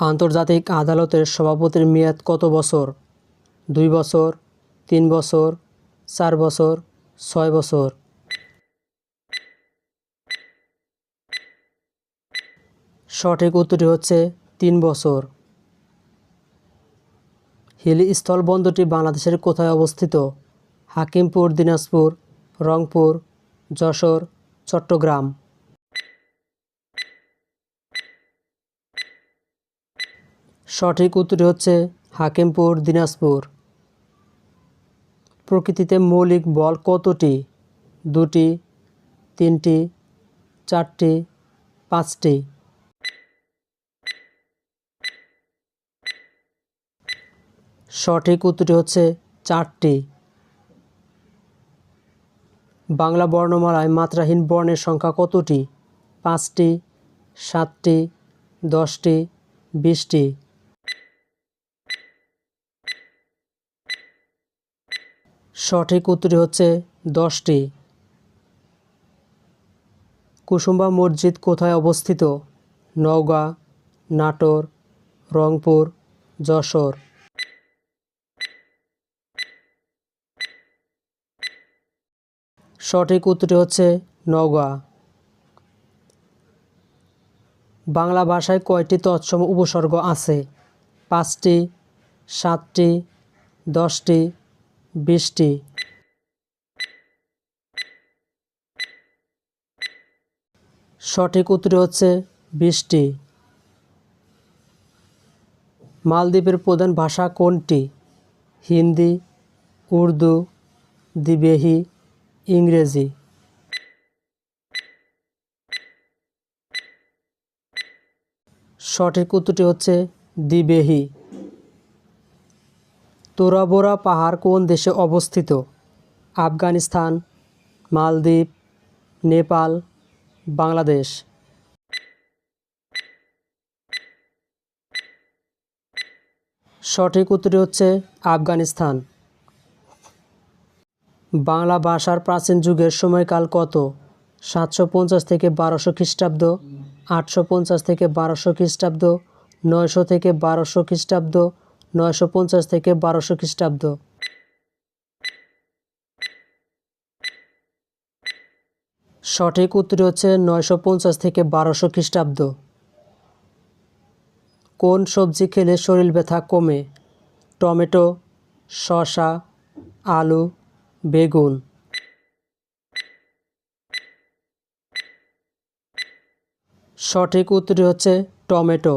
আন্তর্জাতিক আদালতের সভাপতির মেয়াদ কত বছর? দুই বছর, তিন বছর, চার বছর, ছয় বছর? সঠিক উত্তরটি হচ্ছে তিন বছর। হিলি স্থলবন্দরটি বাংলাদেশের কোথায় অবস্থিত? হাকিমপুর, দিনাজপুর, রংপুর, যশোর, চট্টগ্রাম। সঠিক উত্তরটি হচ্ছে হাকিমপুর, দিনাজপুর। প্রকৃতিতে মৌলিক বল কতটি? দুটি, তিনটি, চারটি, পাঁচটি। সঠিক উত্তরটি হচ্ছে চারটি। বাংলা বর্ণমালায় মাত্রাহীন বর্ণের সংখ্যা কতটি? পাঁচটি, সাতটি, দশটি, বিশটি। সঠিক উত্তরটি হচ্ছে দশটি। কুসুম্বা মসজিদ কোথায় অবস্থিত? নওগাঁ, নাটোর, রংপুর, যশোর। সঠিক উত্তরটি হচ্ছে নওগাঁ। বাংলা ভাষায় কয়টি তৎসম উপসর্গ আছে? পাঁচটি, সাতটি, দশটি বিশটি সঠিক উত্তরটি হচ্ছে বৃষ্টি। মালদ্বীপের প্রধান ভাষা কোনটি? হিন্দি, উর্দু দিবেহি ইংরেজি। সঠিক উত্তরটি হচ্ছে দিবেহি তোরাবোরা পাহাড় কোন দেশে অবস্থিত? আফগানিস্তান, মালদ্বীপ, নেপাল, বাংলাদেশ। সঠিক উত্তরটি হচ্ছে আফগানিস্তান। বাংলা ভাষার প্রাচীন যুগের সময়কাল কত? সাতশো পঞ্চাশ থেকে বারোশো খ্রিস্টাব্দ, আটশো পঞ্চাশ থেকে বারোশো খ্রিস্টাব্দ, নয়শো থেকে বারোশো খ্রিস্টাব্দ নয়শো পঞ্চাশ থেকে বারোশো খ্রিস্টাব্দ। সঠিক উত্তরটি হচ্ছে নয়শো পঞ্চাশ থেকে বারোশো খ্রিস্টাব্দ। কোন সবজি খেলে শরীর ব্যথা কমে? টমেটো, শসা, আলু, বেগুন। সঠিক উত্তরটি হচ্ছে টমেটো।